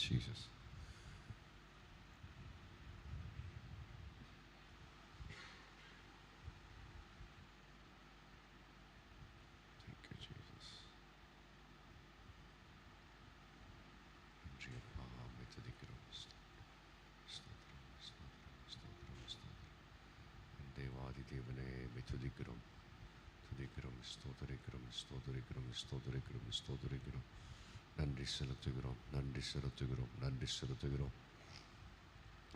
Jesus. Stodrigrum, Stodrigrum, Stodrigrum, Stodrigrum, Stodrigrum. நன்றி செலுத்துகிறோம் நன்றி செலுத்துகிறோம் நன்றி செலுத்துகிறோம்.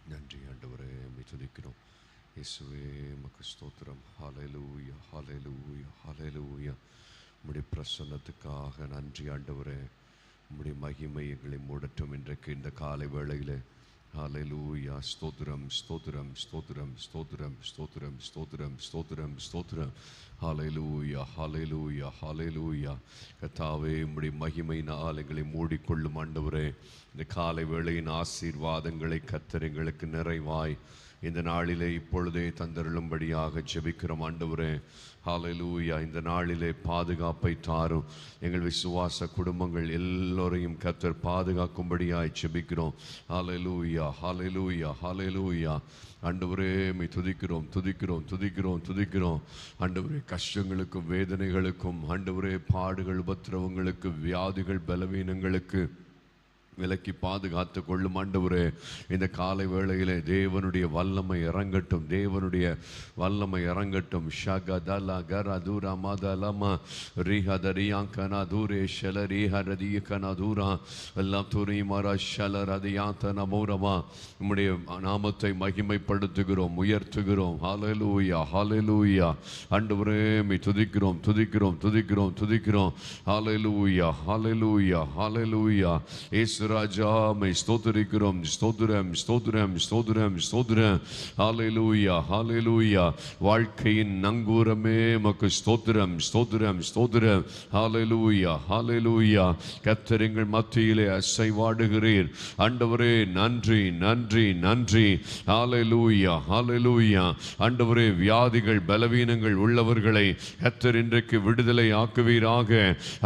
நன்றி ஆண்டவரே எம்மை துதிக்கிறோம். இயேசுவே மக்கு ஸ்தோத்திரம். ஹாலையிலூயா ஹாலையிலூயா ஹாலையிலூயா உம்முடைய பிரசன்னத்துக்காக நன்றி ஆண்டவரே. உம்முடைய மகிமை எங்களை மூடட்டும் இன்றைக்கு இந்த காலை வேளையில். ஹalleluya ஸ்தோத்திரம் ஸ்தோத்திரம் ஸ்தோத்திரம் ஸ்தோத்திரம் ஸ்தோத்திரம் ஸ்தோத்திரம் ஸ்தோத்திரம் ஸ்தோத்திரம் ஹalleluya ஹalleluya ஹalleluya கத்தாவே உம்முடைய மகிமையினால் எங்களை மூடிக்கொள்ளும் ஆண்டவரே இந்த காலை வேளையின் ஆசீர்வாதங்களை கர்த்தர் எங்களுக்கு நிறைவாய். இந்த நாளிலே இப்பொழுதே தந்தருளும்படியாக ஜெபிக்கிறோம். ஆண்டவரே ஹாலலூயா இந்த நாளிலே பாதுகாப்பை தாரும். எங்கள் விசுவாச குடும்பங்கள் எல்லோரையும் கத்தர் பாதுகாக்கும்படியாய் செபிக்கிறோம் ஹாலலூயா ஹாலலூயா ஹாலலூயா ஆண்டவரே மை துதிக்கிறோம் துதிக்கிறோம் துதிக்கிறோம் துதிக்கிறோம். ஆண்டவரே கஷ்டங்களுக்கும் வேதனைகளுக்கும் ஆண்டவரே பாடுகள் உபத்திரவங்களுக்கு வியாதிகள் பலவீனங்களுக்கு விலக்கி பாதுகாத்து கொள்ளும் ஆண்டவரே இந்த காலை வேளையிலே தேவனுடைய வல்லமை இறங்கட்டும் தேவனுடைய வல்லமை இறங்கட்டும். ஷக தல கர தூரா மத லம ரீஹ ரியா கன தூரே ஷல ரீஹ ரதிய கன தூரா எல்லாம் துரி மர ஷல ரதியா தன மௌரமா. நம்முடைய நாமத்தை மகிமைப்படுத்துகிறோம் உயர்த்துகிறோம். ஹாலலூயா ஹாலலூயா ஆண்டவரே மீ துதிக்கிறோம் துதிக்கிறோம் துதிக்கிறோம் துதிக்கிறோம். ஹாலலூயா ஹாலலூயா ஹாலலூயா ஏசு ராஜாமை ஸ்தோத்தரிக்கிறோம் ஸ்தோத்திரம் ஸ்தோத்திரம் ஸ்தோத்திரம் ஸ்தோத்திரம். ஹalleluya ஹalleluya வாழ்க்கையின் நங்கூரமே மக்கு ஸ்தோத்திரம் ஸ்தோத்திரம் ஸ்தோத்திரம். ஹalleluya ஹalleluya கர்த்தர் எங்கள் மத்தியிலே அசைவாடுகிறீர் ஆண்டவரே நன்றி நன்றி நன்றி. ஹalleluya ஹalleluya ஆண்டவரே வியாதிகள் பலவீனங்கள் உள்ளவர்களை கத்தர் இன்றைக்கு விடுதலை ஆக்குவீராக.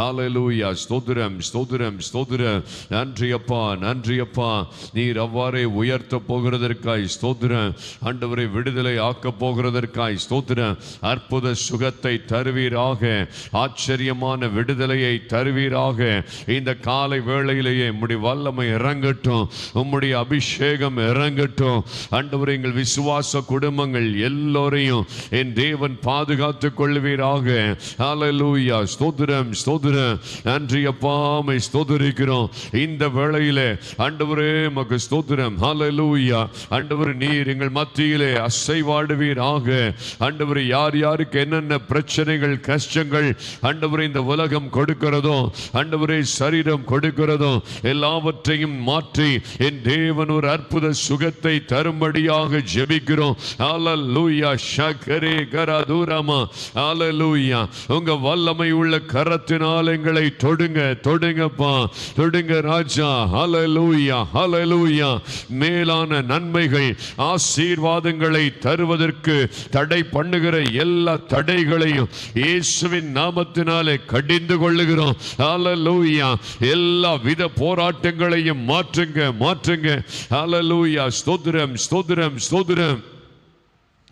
ஹalleluya ஸ்தோத்திரம் ஸ்தோத்திரம் ஸ்தோத்திரம். நன்றி நன்றியப்பா நன்றியப்பா. நீர் அவ்வாறே உயர்த்த போகிறதற்காய் ஸ்தோத்திரம். ஆண்டவரை விடுதலை ஆக்க போகிறதற்காய் ஸ்தோத்திரம். அற்புத சுகத்தை தருவீராக. ஆச்சரியமான விடுதலையை தருவீராக. இந்த காலை வேளையிலேயே உம்முடைய வல்லமை இறங்கட்டும். உம்முடைய அபிஷேகம் இறங்கட்டும். ஆண்டவரை எங்கள் விசுவாச குடும்பங்கள் எல்லோரையும் என் தேவன் பாதுகாத்துக் கொள்வீராக ஹalleluya ஸ்தோத்திரம் ஸ்தோத்திரம். நன்றி அப்பாமை ஸ்தோதரிக்கிறோம் இந்த வேளையிலே ஆண்டவரே மக்கு ஸ்தோத்திரம். ஹalleluya ஆண்டவர் நீர் எங்கள் மத்தியிலே அசைவாடுவீராக. ஆண்டவர் யார் யாருக்கு என்னென்ன பிரச்சனைகள் கஷ்டங்கள் ஆண்டவரே இந்த உலகம் கொடுக்கிறதோ ஆண்டவரே சரீரம் கொடுக்கிறதோ எல்லாவற்றையும் மாற்றி என் தேவன் ஒரு அற்புத சுகத்தை தரும்படியாக ஜெபிக்கிறோம். ஹalleluya ஷக்கரே கரதுரமா. ஹalleluya உங்க வல்லமை உள்ள கரத்தினால் எங்களை தொடுங்க தொடுங்கப்பா. தொடுங்க ராஜா. ஹalleluya ஹalleluya மேலான நன்மைகள் ஆசீர்வாதங்களை தருவதற்கு தடை பண்ணுகிற எல்லா தடைகளையும் இயேசுவின் நாமத்தினாலே கடிந்து கொள்ளுகிறோம். ஹalleluya எல்லா வித போராட்டங்களையும் மாற்றுங்க மாற்றுங்க. ஹalleluya ஸ்தோதிரம் ஸ்தோதிரம் ஸ்தோத்திரம்.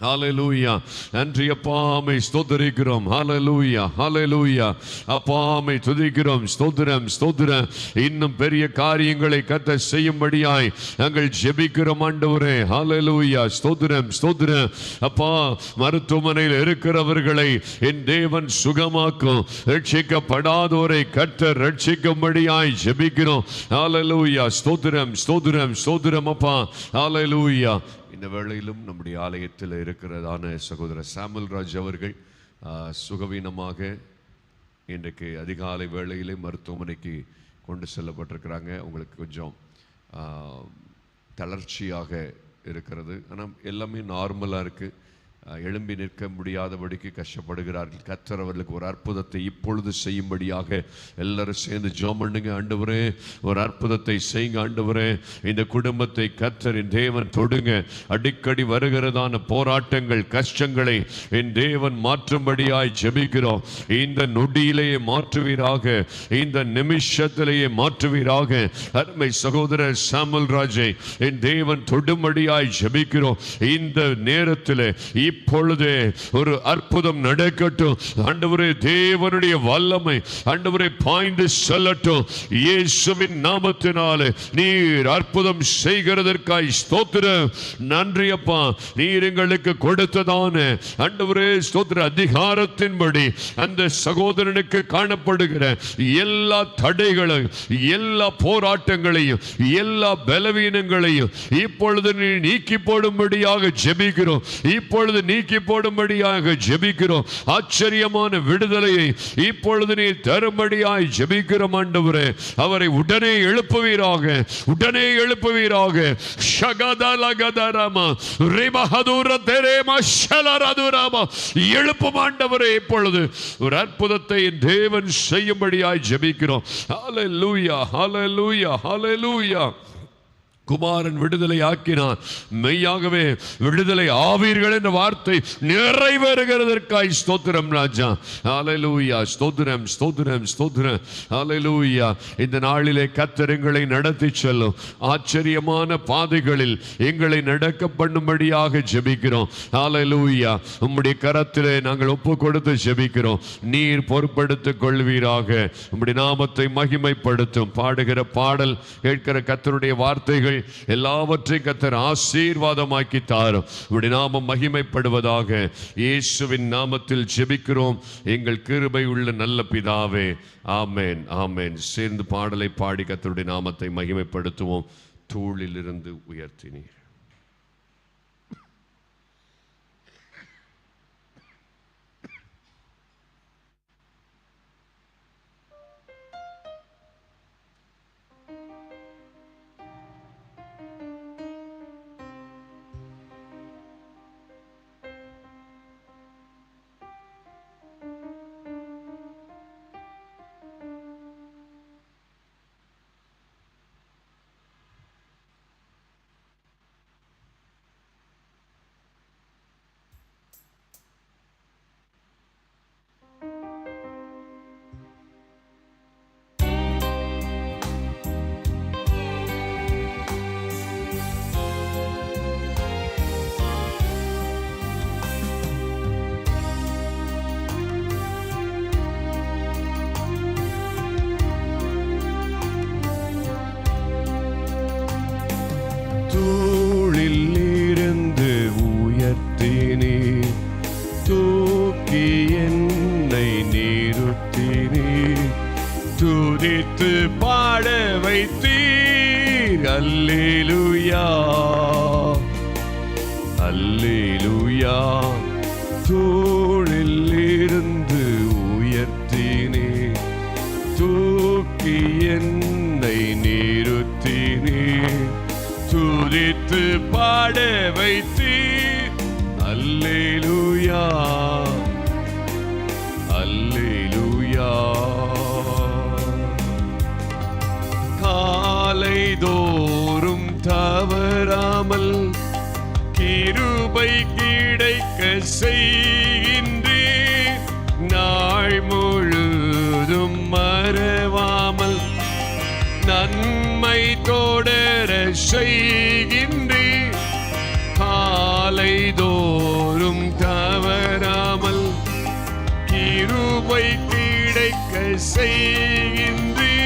ஹலலூயா நன்றி அப்பாமை ஸ்தோதரிக்கிறோம் ஹலலூயா ஹலலூயா அப்பாமை துதிக்கிறோம். ஸ்தோத்திரம் ஸ்தோத்திரம். இன்னும் பெரிய காரியங்களை கத்த செய்யும்படியாய் நாங்கள் ஜெபிக்கிறோம் ஆண்டவரே. ஹலலூயா ஸ்தோத்திரம் ஸ்தோத்திரம். அப்பா மருத்துவமனையில் இருக்கிறவர்களை என் தேவன் சுகமாக்கும். ரட்சிக்கப்படாதோரை கத்த ரட்சிக்கும்படியாய் ஜெபிக்கிறோம். ஹலலூயா ஸ்தோத்திரம் ஸ்தோத்திரம் ஸ்தோத்திரம் அப்பா. ஹலலூயா இந்த வேளையிலும் நம்முடைய ஆலயத்தில் இருக்கிறதான சகோதரர் சாமுல் ராஜ் அவர்கள் சுகவீனமாக இன்றைக்கு அதிகாலை வேளையிலே மருத்துவமனைக்கு கொண்டு செல்லப்பட்டிருக்கிறாங்க. அவங்களுக்கு கொஞ்சம் தளர்ச்சியாக இருக்கிறது. ஆனால் எல்லாமே நார்மலாக இருக்குது எழும்பி நிற்க முடியாதபடிக்கு கஷ்டப்படுகிறார்கள். கத்தர் அவர்களுக்கு ஒரு அற்புதத்தை இப்பொழுது செய்யும்படியாக எல்லாரும் சேர்ந்து ஜோம் பண்ணுங்க ஆண்டவரே. ஒரு அற்புதத்தை செய்யுங்க ஆண்டவரே. இந்த குடும்பத்தை கர்த்தரின் தேவன் தொடுங்க. அடிக்கடி வருகிறதான போராட்டங்கள் கஷ்டங்களை என் தேவன் மாற்றும்படியாய் ஜெபிக்கிறோம். இந்த நொடியிலேயே மாற்றுவீராக. இந்த நிமிஷத்திலேயே மாற்றுவீராக. அருமை சகோதரர் சாமல் ராஜை என் தேவன் தொடும்படியாய் ஜெபிக்கிறோம். இந்த நேரத்தில் இப்பொழுதே ஒரு அற்புதம் நடக்கட்டும். ஆண்டவரே தேவனுடைய வல்லமை ஆண்டவரே பாய்ந்து செல்லட்டும். இயேசுவின் நாமத்தினாலே நீர் அற்புதம் செய்கிறதற்காய் ஸ்தோத்திர நன்றி அப்பா நீர் எங்களுக்கு கொடுத்ததான ஆண்டவரே ஸ்தோத்திர அதிகாரத்தின்படி அந்த சகோதரனுக்கு காணப்படுகிற எல்லா தடைகளும் எல்லா போராட்டங்களையும் எல்லா பலவீனங்களையும் இப்பொழுது நீ நீக்கி போடும்படியாக ஜெபிக்கிறோம். இப்பொழுது நீக்கி போடும்படியாக ஜெபிக்கிறோம். ஆச்சரியமான விடுதலையை இப்பொழுது நீ தரும்படியாய் ஜெபிக்கிறோம் ஆண்டவரே. அவரை உடனே எழுப்புவீராக உடனே எழுப்புவீராக. ஷகதலகதரம ரிமஹதுர எழுப்பும் ஆண்டவரே இப்பொழுது. ஒரு அற்புதத்தை தேவன் செய்யும்படியாய் ஜெபிக்கிறோம். ஹalleluya ஹalleluya ஹalleluya. குமாரன் விடுதலை ஆக்கினான். மெய்யாகவே விடுதலை ஆவீர்கள் என்ற வார்த்தை நிறைவேறுகிறதற்காய் ஸ்தோத்திரம் ராஜா. அலையலூயா ஸ்தோத்திரம் ஸ்தோத்திரம் ஸ்தோத்திரம். அலையலூயா இந்த நாளிலே கர்த்தர் எங்களை நடத்தி செல்லும். ஆச்சரியமான பாதைகளில் எங்களை நடக்க பண்ணும்படியாக ஜெபிக்கிறோம். அலையலூயா உம்முடைய கரத்திலே நாங்கள் ஒப்பு கொடுத்து ஜெபிக்கிறோம். நீர் பொறுப்படுத்திக் கொள்வீராக. உம்முடைய நாமத்தை மகிமைப்படுத்தும். பாடுகிற பாடல் கேட்கிற கத்தருடைய வார்த்தைகள் எல்லாவற்றையும் கத்தர் ஆசீர்வாதமாக்கி தாரும். உடைய நாமம் மகிமைப்படுவதாக இயேசுவின் நாமத்தில் ஜெபிக்கிறோம். எங்கள் கிருபை உள்ள நல்ல பிதாவே ஆமேன் ஆமேன். சேர்ந்து பாடலை பாடி கத்தருடைய நாமத்தை மகிமைப்படுத்துவோம். தூளிலிருந்து உயர்த்தினீர். அல்லேலூயா. காலை தோறும் தவறாமல் கிருபை கிடைக்க செய்கின்றேன் நாள் முழுதும் மறவாமல் நன்மை தொடர செய்கின்றேன் செய்கின்றி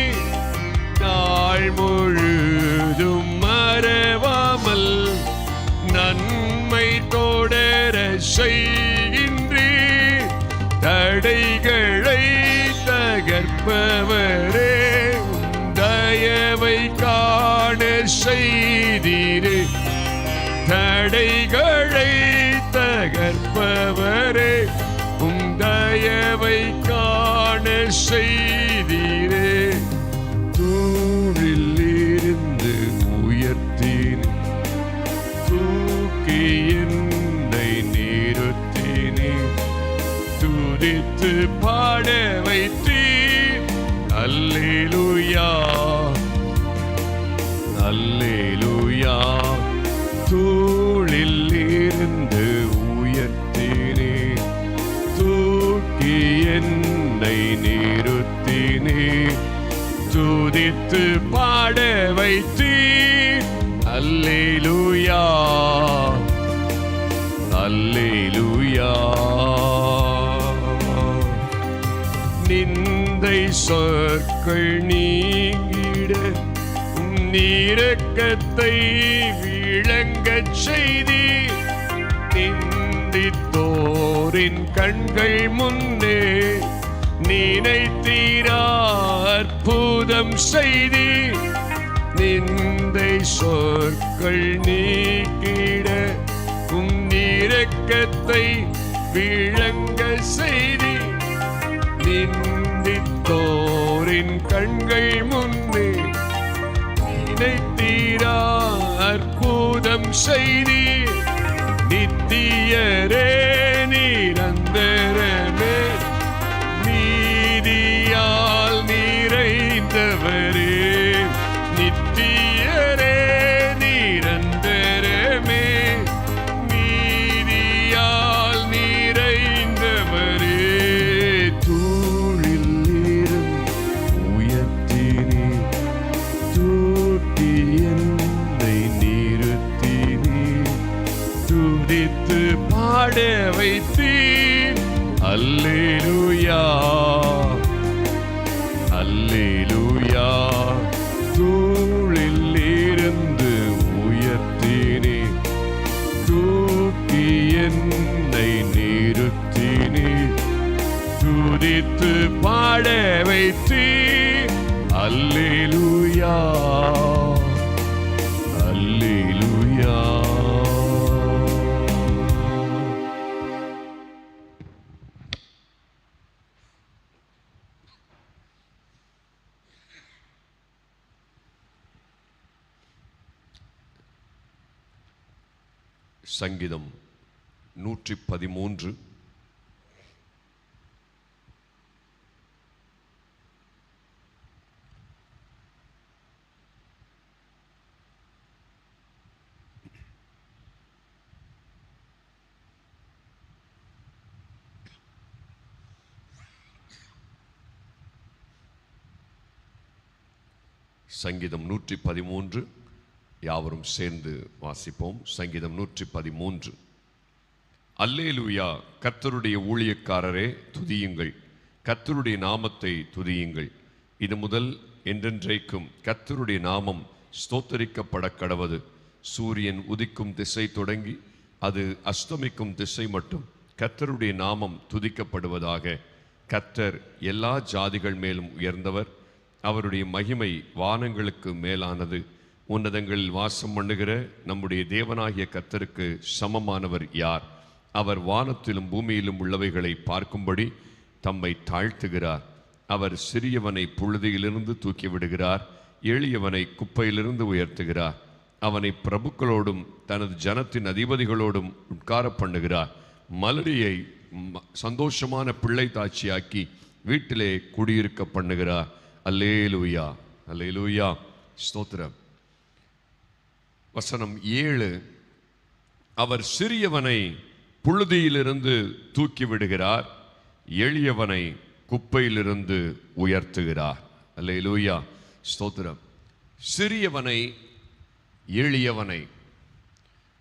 நாள் முழுதும் மறவாமல் நன்மை தொடர செய்கின்றி தடைகளை தகர்ப்பவரே தயவை காண செய்தீரே. தடைகளை தகர்ப்பவரே உம் தயவை காண வைத்தீர் அல்லேலூயா. அல்லேலூயா. நிந்தை சொற்கள் நீங்கிட நீரக்கத்தை விளங்கச் செய்தி நிந்தித்தோரின் கண்கள் முன்னே நினைத்தீரா அற்புதம் செய்தி நிந்தை சொற்கள் நீக்கிட உம் நீரக்கத்தை விளங்க செய்தி. நிந்தித்தோரின் கண்கள் முன்னே நினைத்தீரா அற்புதம் செய்தி நித்தியரே சங்கீதம் நூற்றி பதிமூன்று சங்கீதம் நூற்றி பதிமூன்று யாவரும் சேர்ந்து வாசிப்போம். சங்கீதம் நூற்றி பதிமூன்று அல்லேலுயா கர்த்தருடைய ஊழியக்காரரே துதியுங்கள். கத்தருடைய நாமத்தை துதியுங்கள். இது முதல் என்றென்றைக்கும் கத்தருடைய நாமம் ஸ்தோத்தரிக்கப்பட கடவது. சூரியன் உதிக்கும் திசை தொடங்கி அது அஸ்தமிக்கும் திசை மட்டும் கர்த்தருடைய நாமம் துதிக்கப்படுவதாக. கத்தர் எல்லா ஜாதிகள் மேலும் உயர்ந்தவர். அவருடைய மகிமை வானங்களுக்கு மேலானது. உன்னதங்களில் வாசம் பண்ணுகிற நம்முடைய தேவனாகிய கத்தருக்கு சமமானவர் யார்? அவர் வானத்திலும் பூமியிலும் உள்ளவைகளை பார்க்கும்படி தம்மை தாழ்த்துகிறார். அவர் சிறியவனை புழுதியிலிருந்து தூக்கி விடுகிறார் எளியவனை குப்பையிலிருந்து உயர்த்துகிறார். அவனை பிரபுக்களோடும் தனது ஜனத்தின் அதிபதிகளோடும் உட்கார பண்ணுகிறார். மலடியை சந்தோஷமான பிள்ளை தாட்சியாக்கி வீட்டிலே குடியிருக்க பண்ணுகிறார். அல்லேலூயா அல்லேலூயா. ஸ்தோத்திரம். வசனம் ஏழு. அவர் சிறியவனை புழுதியிலிருந்து தூக்கி விடுகிறார் எளியவனை குப்பையிலிருந்து உயர்த்துகிறார். அல்ல லூயா ஸ்தோத்திரம். சிறியவனை எளியவனை.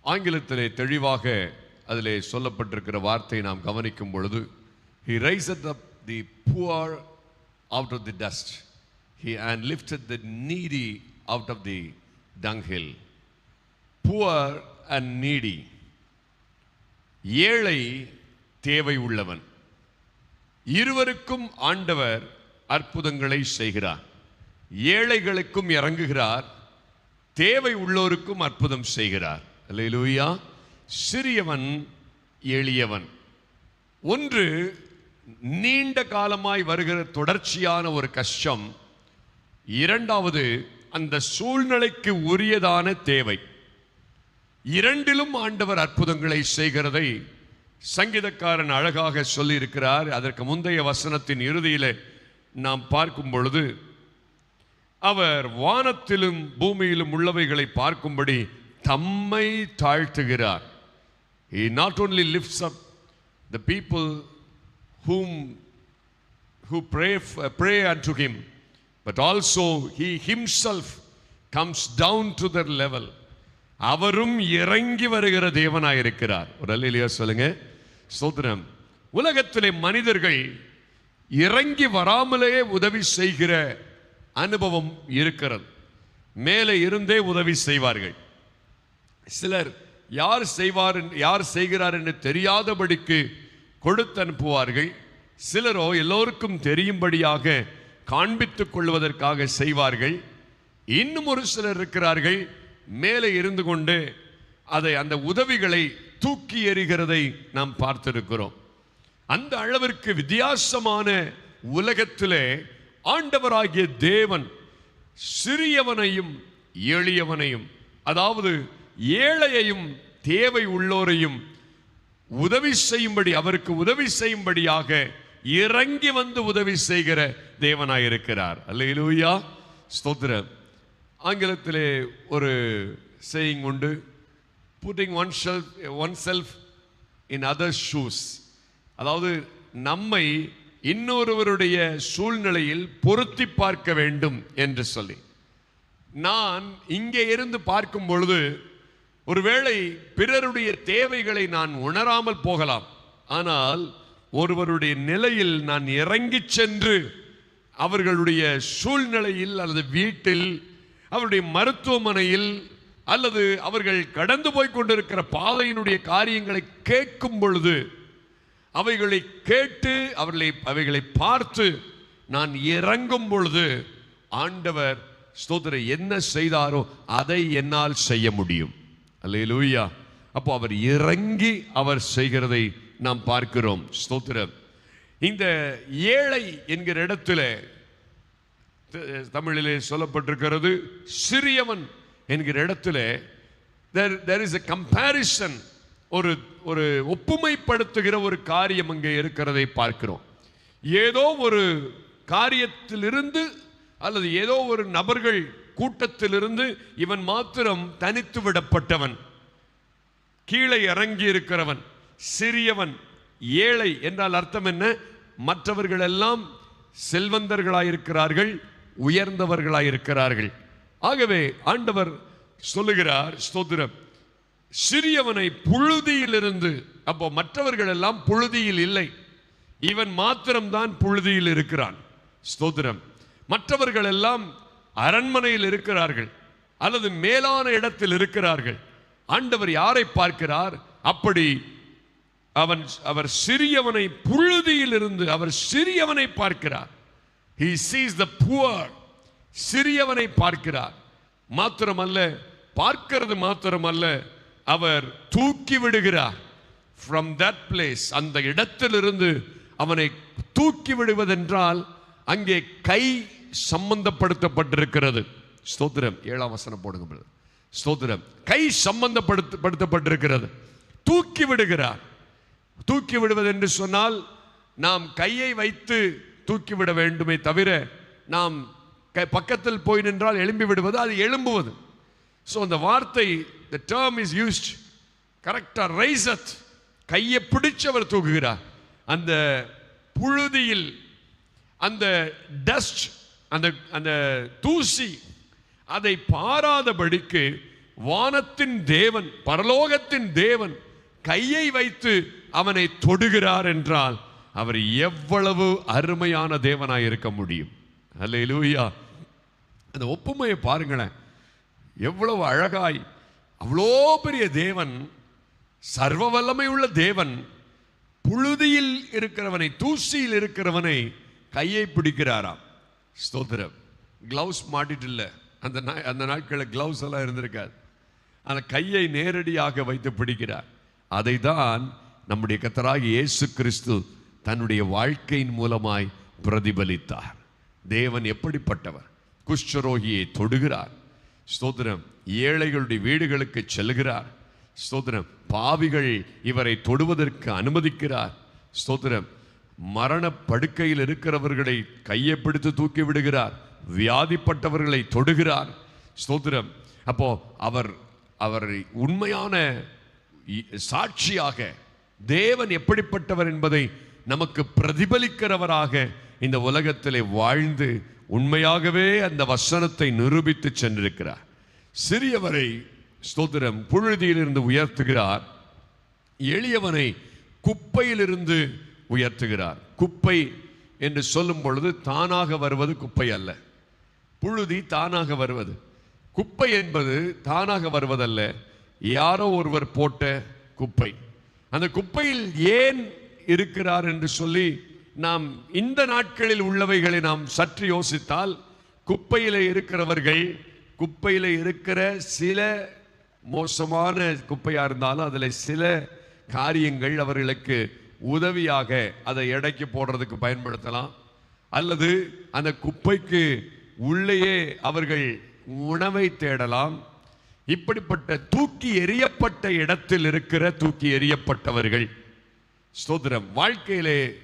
ஆங்கிலத்திலே தெளிவாக அதிலே சொல்லப்பட்டிருக்கிற வார்த்தையை நாம் கவனிக்கும் பொழுது he raised up the poor out of the dust he and lifted the needy out of the dunghill poor and needy ஏழை தேவை உள்ளவன். இருவருக்கும் ஆண்டவர் அற்புதங்களை செய்கிறார். ஏழைகளுக்கும் இறங்குகிறார். தேவை உள்ளோருக்கும் அற்புதம் செய்கிறார். அல்லேலூயா. சிறியவன் எளியவன். ஒன்று நீண்ட காலமாய் வருகிற தொடர்ச்சியான ஒரு கஷ்டம். இரண்டாவது அந்த சூழ்நிலைக்கு உரியதான தேவை. இரண்டிலும் ஆண்டவர் அற்புதங்களை செய்கிறதை சங்கீதக்காரன் அழகாக சொல்லியிருக்கிறார். அதற்கு முந்தைய வசனத்தின் இறுதியில் நாம் பார்க்கும் பொழுது அவர் வானத்திலும் பூமியிலும் உள்ளவைகளை பார்க்கும்படி தம்மை தாழ்த்துகிறார். He not only lifts up the people whom who pray pray and to him but also he himself comes down to their level அவரும் இறங்கி வருகிற தேவனாயிருக்கிறார். ஒரு அல்லையா சொல்லுங்க. சோதனம் உலகத்திலே மனிதர்கள் இறங்கி வராமலேயே உதவி செய்கிற அனுபவம் இருக்கிறது. மேலே இருந்தே உதவி செய்வார்கள். சிலர் யார் செய்வார் யார் செய்கிறார் என்று தெரியாதபடிக்கு கொடுத்து அனுப்புவார்கள். சிலரோ எல்லோருக்கும் தெரியும்படியாக காண்பித்துக் கொள்வதற்காக செய்வார்கள். இன்னும் ஒரு சிலர் இருக்கிறார்கள். மேலே இருந்து கொண்டு அதை அந்த உதவிகளை தூக்கி எறிகிறதை நாம் பார்த்திருக்கிறோம். அந்த அளவிற்கு வித்தியாசமான உலகத்திலே ஆண்டவராகிய தேவன் சிறியவனையும் எளியவனையும் அதாவது ஏழையையும் தேவை உள்ளோரையும் உதவி செய்யும்படி அவருக்கு உதவி செய்யும்படியாக இறங்கி வந்து உதவி செய்கிற தேவனாயிருக்கிறார். இருக்கிறார் அல்லேலூயா. ஸ்தோத்திரம். ஆங்கிலத்திலே ஒரு செய்யிங் உண்டு. Putting oneself oneself in other shoes அதாவது நம்மை இன்னொருவருடைய சூழ்நிலையில் பொருத்தி பார்க்க வேண்டும் என்று சொல்லி. நான் இங்கே இருந்து பார்க்கும் பொழுது ஒருவேளை பிறருடைய தேவைகளை நான் உணராமல் போகலாம். ஆனால் ஒருவருடைய நிலையில் நான் இறங்கிச் சென்று அவர்களுடைய சூழ்நிலையில் அல்லது வீட்டில் அவருடைய மருத்துவமனையில் அல்லது அவர்கள் கடந்து போய் கொண்டிருக்கிற பாதையினுடைய காரியங்களை கேட்கும் பொழுது அவைகளை கேட்டு அவர்களை அவைகளை பார்த்து நான் இறங்கும் பொழுது ஆண்டவர் ஸ்தோத்திர என்ன செய்தாரோ அதை என்னால் செய்ய முடியும். அல்லேலூயா. அப்போ அவர் இறங்கி அவர் செய்கிறதை நாம் பார்க்கிறோம். ஸ்தோத்திரம். இந்த ஏழை என்கிற இடத்துல தமிழிலே சொல்லப்பட்டிருக்கிறது சிறியவன் என்கிற இடத்துல there there is a comparison ஒரு ஒரு ஒப்புமைப்படுத்துகிற ஒரு காரியம் அங்கே இருக்கிறதை பார்க்கிறோம். ஏதோ ஒரு காரியத்திலிருந்து அல்லது ஏதோ ஒரு நபர்கள் கூட்டத்திலிருந்து இவன் மாத்திரம் தனித்து விடப்பட்டவன் கீழே இறங்கி இருக்கிறவன் சிறியவன் ஏழை என்றால் அர்த்தம் என்ன? மற்றவர்கள் எல்லாம் செல்வந்தர்களாயிருக்கிறார்கள் உயர்ந்தவர்களாயிருக்கிறார்கள். ஆகவே ஆண்டவர் சொல்லுகிறார் ஸ்தோத்திரம். சிறியவனை புழுதியிலிருந்து அப்போ மற்றவர்கள் எல்லாம் புழுதியில் இல்லை. இவன் மாத்திரம்தான் புழுதியில் இருக்கிறான். ஸ்தோத்திரம். மற்றவர்கள் எல்லாம் அரண்மனையில் இருக்கிறார்கள் அல்லது மேலான இடத்தில் இருக்கிறார்கள். ஆண்டவர் யாரை பார்க்கிறார்? அப்படி அவன் அவர் சிறியவனை புழுதியில் இருந்து அவர் சிறியவனை பார்க்கிறார். ஹீ சீஸ் த புவர் சிறியவனை பார்க்கிறார். மாத்திரமல்ல பார்க்கிறது மாத்திரமல்ல அவர் தூக்கி விடுகிறார். ஃப்ரம் தட் பிளேஸ் அந்த இடத்திலிருந்து அவனை தூக்கி விடுவதென்றால் அங்கே கை சம்பந்தப்படுத்தப்பட்டிருக்கிறது. ஸ்தோத்திரம் ஏழாம் வசனம் போடுங்க ஸ்தோத்திரம் கை சம்பந்தப்படுத்தப்பட்டிருக்கிறது தூக்கி விடுகிறார். தூக்கி விடுவது என்று சொன்னால் நாம் கையை வைத்து தூக்கிவிட வேண்டுமே தவிர நாம் க- பக்கத்தில் போய் நின்றால் எழும்பி விடுவது அது எழும்புவது. ஸோ அந்த வார்த்தை த டேர்ம் இஸ் யூஸ்ட் கரெக்டாக ரைசத் கையை பிடிச்சவர் தூக்குகிறார். அந்த புழுதியில் அந்த டஸ்ட் அந்த அந்த தூசி அதை பாராதபடிக்கு வானத்தின் தேவன் பரலோகத்தின் தேவன் கையை வைத்து அவனை தொடுகிறார் என்றால் அவர் எவ்வளவு அருமையான தேவனாக இருக்க முடியும். அல்லேலூயா அந்த ஒப்புமையை பாருங்களேன். எவ்வளவு அழகாய் அவ்வளோ பெரிய தேவன் சர்வ வல்லமை உள்ள தேவன் புழுதியில் இருக்கிறவனை தூசியில் இருக்கிறவனை கையை பிடிக்கிறாராம். ஸ்தோத்திரம். க்ளவுஸ் மாட்டிட்டு இல்லை அந்த நா- அந்த நாட்களில் க்ளவுஸ் எல்லாம் இருந்திருக்காது. அந்த கையை நேரடியாக வைத்து பிடிக்கிறார். அதை தான் நம்முடைய கத்தராகி இயேசு கிறிஸ்து தன்னுடைய வாழ்க்கையின் மூலமாய் பிரதிபலித்தார். தேவன் எப்படிப்பட்டவர்? குஷ்டரோகியை தொடுகிறார். ஸ்தோத்திரம் ஏழைகளுடைய வீடுகளுக்கு செல்கிறார். ஸ்தோத்திரம் பாவிகள் இவரை தொடுவதற்கு அனுமதிக்கிறார். ஸ்தோத்திரம் மரண படுக்கையில் இருக்கிறவர்களை கையை பிடித்து தூக்கி விடுகிறார். வியாதிப்பட்டவர்களை தொடுகிறார். ஸ்தோத்திரம் அப்போ அவர் அவர் உண்மையான இ- சாட்சியாக தேவன் எப்படிப்பட்டவர் என்பதை நமக்கு பிரதிபலிக்கிறவராக இந்த உலகத்திலே வாழ்ந்து உண்மையாகவே அந்த வசனத்தை நிரூபித்து சென்றிருக்கிறார். சிறியவரை ஸ்தோத்திரம் புழுதியிலிருந்து உயர்த்துகிறார். எளியவனை குப்பையிலிருந்து உயர்த்துகிறார். குப்பை என்று சொல்லும் பொழுது தானாக வருவது குப்பை அல்ல. புழுதி தானாக வருவது. குப்பை என்பது தானாக வருவதல்ல. யாரோ ஒருவர் போட்ட குப்பை. அந்த குப்பையில் ஏன் இருக்கிறார் என்று சொல்லி நாம் இந்த நாட்களில் உள்ளவைகளை நாம் சற்று யோசித்தால் குப்பையில் இருக்கிறவர்கள் குப்பையில் இருக்கிற சில மோசமான குப்பையாக இருந்தாலும் அதில் சில காரியங்கள் அவர்களுக்கு உதவியாக அதை எடைக்கு போடுறதுக்கு பயன்படுத்தலாம். அல்லது அந்த குப்பைக்கு உள்ளேயே அவர்கள் உணவை தேடலாம். இப்படிப்பட்ட தூக்கி எறியப்பட்ட இடத்தில் இருக்கிற தூக்கி எறியப்பட்டவர்கள் ஸ்தோத்திரம். வாழ்க்கையிலே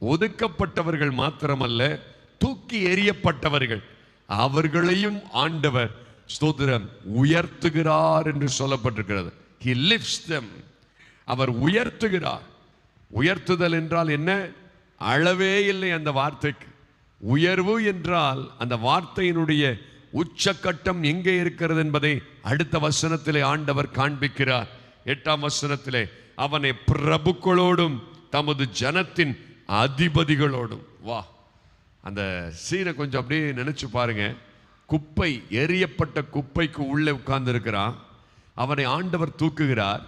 ஒதுக்கப்பட்டவர்கள் மாத்திரமல்ல தூக்கி எறியப்பட்டவர்கள். அவர்களையும் ஆண்டவர் ஸ்தோத்திரம் உயர்த்துகிறார் என்று சொல்லப்பட்டிருக்கிறது. He lifts them. அவர் உயர்த்துகிறார். உயர்த்துதல் என்றால் என்ன? அளவே இல்லை அந்த வார்த்தைக்கு. உயர்வு என்றால் அந்த வார்த்தையினுடைய உச்சக்கட்டம் எங்கே இருக்கிறது என்பதை அடுத்த வசனத்திலே ஆண்டவர் காண்பிக்கிறார். எட்டாம் வசனத்திலே அவனை பிரபுக்களோடும் தமது ஜனத்தின் அதிபதிகளோடும். வா. அந்த சீனை கொஞ்சம் அப்படியே நினச்சி பாருங்க. குப்பை எரியப்பட்ட குப்பைக்கு உள்ளே உட்கார்ந்துருக்கிறான். அவனை ஆண்டவர் தூக்குகிறார்.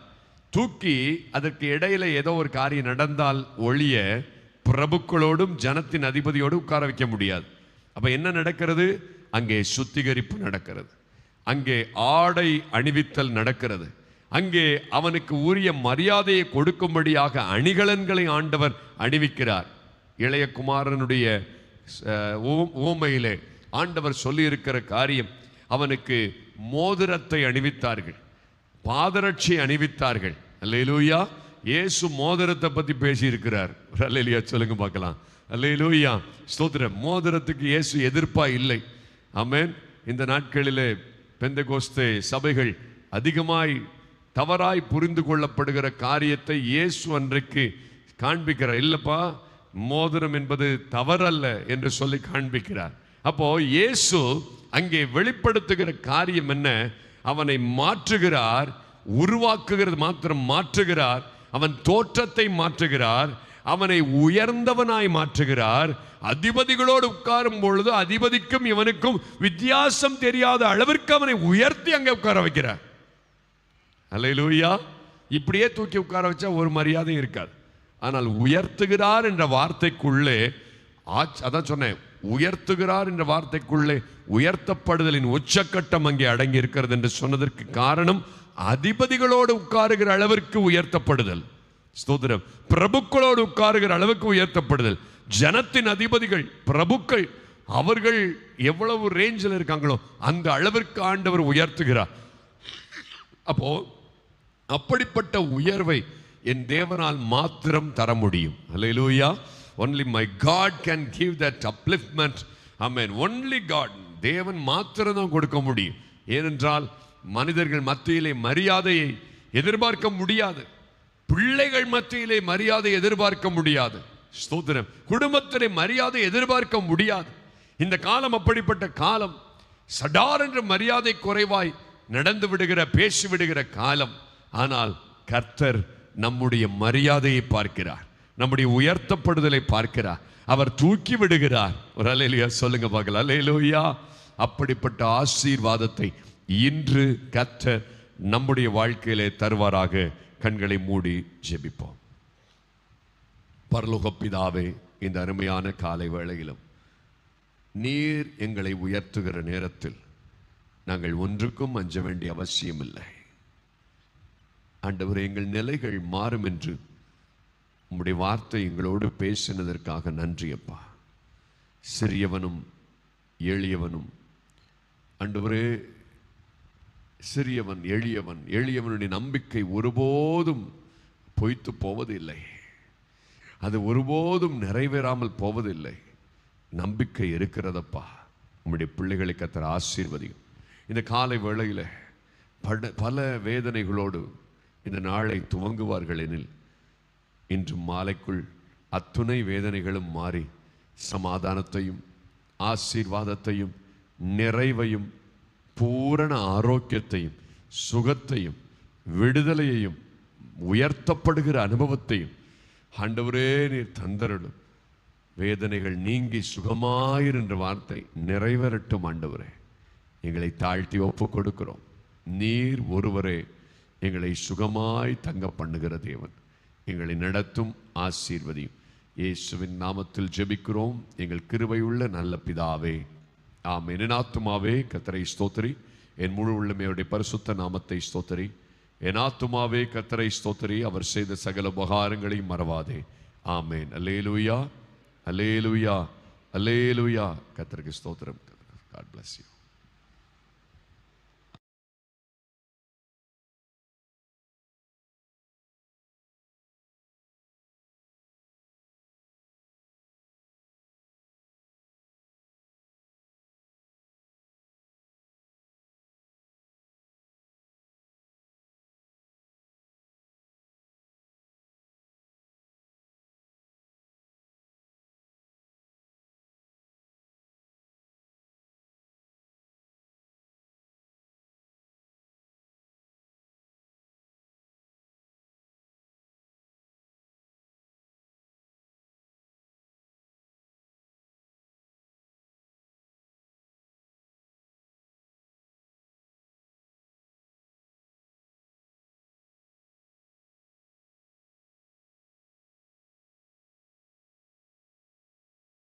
தூக்கி அதற்கு இடையில ஏதோ ஒரு காரியம் நடந்தால் ஒழிய பிரபுக்களோடும் ஜனத்தின் அதிபதியோடு உட்கார வைக்க முடியாது. அப்ப என்ன நடக்கிறது? அங்கே சுத்திகரிப்பு நடக்கிறது. அங்கே ஆடை அணிவித்தல் நடக்கிறது. அங்கே அவனுக்கு உரிய மரியாதையை கொடுக்கும்படியாக அணிகலன்களை ஆண்டவர் அணிவிக்கிறார். இளைய குமாரனுடைய ஓமையிலே ஆண்டவர் சொல்லியிருக்கிற காரியம் அவனுக்கு மோதிரத்தை அணிவித்தார்கள். பாதரட்சி அணிவித்தார்கள். அல்லையிலூயா இயேசு மோதிரத்தை பத்தி பேசி இருக்கிறார் சொல்லுங்க பார்க்கலாம். அல்லையிலூயா ஸ்தோத்திர மோதிரத்துக்கு இயேசு எதிர்ப்பா இல்லை. ஆமென். இந்த நாட்களிலே பெந்த கோஸ்தே சபைகள் அதிகமாய் தவறாய் புரிந்து கொள்ளப்படுகிற காரியத்தை இயேசு அன்றைக்கு காண்பிக்கிறார். இல்லப்பா மோதிரம் என்பது தவறல்ல என்று சொல்லி காண்பிக்கிறார். அப்போ இயேசு அங்கே வெளிப்படுத்துகிற காரியம் என்ன? அவனை மாற்றுகிறார் உருவாக்குகிறது மாத்திரம் மாற்றுகிறார் அவன் தோற்றத்தை மாற்றுகிறார் அவனை உயர்ந்தவனாய் மாற்றுகிறார். அதிபதிகளோடு உட்காரும் பொழுது அதிபதிக்கும் இவனுக்கும் வித்தியாசம் தெரியாத அளவிற்கு அவனை உயர்த்தி அங்கே உட்கார வைக்கிறார். அல்லேலூயா இப்படியே தூக்கி உட்கார வச்சா ஒரு மரியாதையும் இருக்காது. ஆனால் உயர்த்துகிறார் என்ற வார்த்தைக்குள்ளே ஆச்- அதான் சொன்னேன் உயர்த்துகிறார் என்ற வார்த்தைக்குள்ளே உயர்த்தப்படுதலின் உச்சக்கட்டம் அங்கே அடங்கி இருக்கிறது என்று சொன்னதற்கு காரணம் அதிபதிகளோடு உட்காருகிற அளவிற்கு உயர்த்தப்படுதல். ஸ்தோத்திரம். பிரபுக்களோடு உட்காருகிற அளவுக்கு உயர்த்தப்படுதல். ஜனத்தின் அதிபதிகள் பிரபுக்கள் அவர்கள் எவ்வளவு ரேஞ்சில் இருக்காங்களோ அந்த அளவிற்கு ஆண்டவர் உயர்த்துகிறார். அப்போ அப்படிப்பட்ட உயர்வை என் தேவனால் மாத்திரம் தர முடியும். Hallelujah only my God can give that upliftment mean only God தேவன் மாத்திரம் தான் கொடுக்க முடியும். ஏனென்றால் மனிதர்கள் மத்தியிலே மரியாதையை எதிர்பார்க்க முடியாது. பிள்ளைகள் மத்தியிலே மரியாதை எதிர்பார்க்க முடியாது. ஸ்தோத்திரம். குடும்பத்திலே மரியாதை எதிர்பார்க்க முடியாது. இந்த காலம் அப்படிப்பட்ட காலம் சடார் என்ற மரியாதை குறைவாய் நடந்து விடுகிற பேசி விடுகிற காலம். ஆனால் கர்த்தர் நம்முடைய மரியாதையை பார்க்கிறார். நம்முடைய உயர்த்தப்படுதலை பார்க்கிறார். அவர் தூக்கி விடுகிறார். ஒரு அலையிலுயா சொல்லுங்க பார்க்கலாம். அலையிலுயா அப்படிப்பட்ட ஆசீர்வாதத்தை இன்று கர்த்தர் நம்முடைய வாழ்க்கையிலே தருவாராக. கண்களை மூடி ஜெபிப்போம். பரலோகப்பிதாவே இந்த அருமையான காலை வேளையிலும் நீர் எங்களை உயர்த்துகிற நேரத்தில் நாங்கள் ஒன்றுக்கும் அஞ்ச வேண்டிய அவசியமில்லை. ஆண்டவர் எங்கள் நிலைகள் மாறும் என்று உம்முடைய வார்த்தை எங்களோடு பேசினதற்காக நன்றி அப்பா. சிறியவனும் எளியவனும். ஆண்டவரே சிறியவன் எளியவன் எளியவனுடைய நம்பிக்கை ஒருபோதும் பொய்த்து போவதில்லை. அது ஒருபோதும் நிறைவேறாமல் போவதில்லை. நம்பிக்கை இருக்கிறதப்பா. உம்முடைய பிள்ளைகளை கத்தர் ஆசீர்வதியும். இந்த காலை வேளையில் பல வேதனைகளோடு இந்த நாளை துவங்குவார்கள் எனில் இன்று மாலைக்குள் அத்துணை வேதனைகளும் மாறி சமாதானத்தையும் ஆசீர்வாதத்தையும் நிறைவையும் பூரண ஆரோக்கியத்தையும் சுகத்தையும் விடுதலையையும் உயர்த்தப்படுகிற அனுபவத்தையும் ஆண்டவரே நீர் தந்தருளும். வேதனைகள் நீங்கி சுகமாயிரு என்ற வார்த்தை நிறைவேறட்டும் ஆண்டவரே. எங்களை தாழ்த்தி ஒப்பு கொடுக்கிறோம். நீர் ஒருவரே எங்களை சுகமாய் தங்க பண்ணுகிற தேவன். எங்களை நடத்தும் ஆசீர்வதியும். இயேசுவின் நாமத்தில் ஜெபிக்கிறோம். எங்கள் கிருபையுள்ள நல்ல பிதாவே. ஆம் என் ஆத்துமாவே கத்தரை ஸ்தோத்திரி. என் முழு உள்ளமையுடைய பரிசுத்த நாமத்தை ஸ்தோத்திரி. என் ஆத்துமாவே கத்தரை ஸ்தோத்திரி. அவர் செய்த சகல உபகாரங்களையும் மறவாதே. ஆமேன். அலேலுயா அலேலுயா அலேலுயா கத்தருக்கு ஸ்தோத்திரம். God bless you